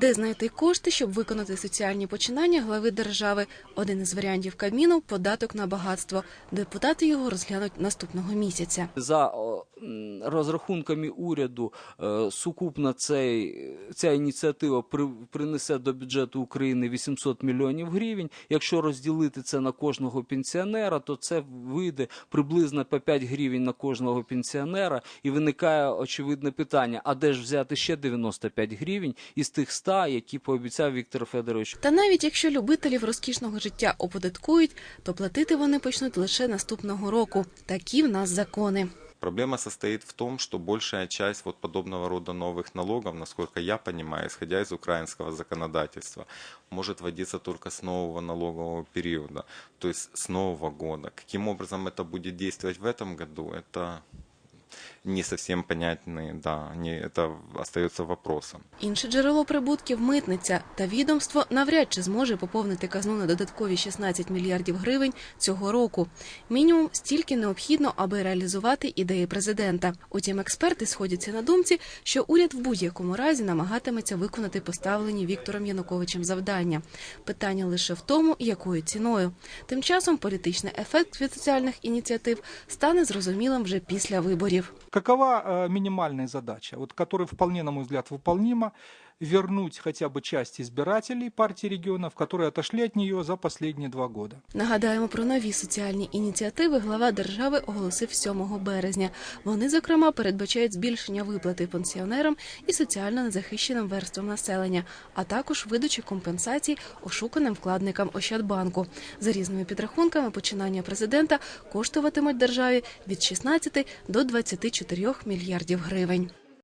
Де знайти кошти, щоб виконати соціальні починання глави держави? Один із варіантів Кабміну – податок на багатство. Депутати його розглянуть наступного місяця. За розрахунками уряду, е, сукупно цей, ця ініціатива при, принесе до бюджету України 800 мільйонів гривень. Якщо розділити це на кожного пенсіонера, то це вийде приблизно по 5 гривень на кожного пенсіонера. І виникає очевидне питання: а де ж взяти ще 95 гривень із тих 100, які пообіцяв Віктор Федорович Та навіть якщо любителів розкішного життя оподаткують, то платити вони почнуть лише наступного року. Такі в нас закони. Проблема состоит в том, что большая часть вот подобного рода новых налогов, насколько я понимаю, исходя из украинского законодательства, может вводиться только с нового налогового периода, то есть с нового года. Каким образом это будет действовать в этом году, это не совсем понятно, да, не, это остается вопросом. Інше джерело прибутків – митниця. Та відомство навряд чи зможе поповнити казну на додаткові 16 мільярдів гривень цього року. Мінімум стільки необхідно, аби реалізувати ідеї президента. Утім, експерти сходяться на думці, що уряд в будь-якому разі намагатиметься виконати поставлені Віктором Януковичем завдання. Питання лише в тому, якою ціною. Тим часом політичний ефект від соціальних ініціатив стане зрозумілим вже після виборів. Какова э, минимальная задача, вот, которая вполне, на мой взгляд, выполнима, вернуть хотя бы часть избирателей партии регионов, которые отошли от нее за последние два года. Нагадаємо про нові соціальні ініціативи. Глава держави оголосив 7 березня. Вони, зокрема, передбачають збільшення виплати пенсіонерам і соціально незахищеним верствам населення, а також видачу компенсацій ошуканим вкладникам Ощадбанку. За різними підрахунками, починання президента коштуватимуть державі від 16 до 24 мільярдів гривень.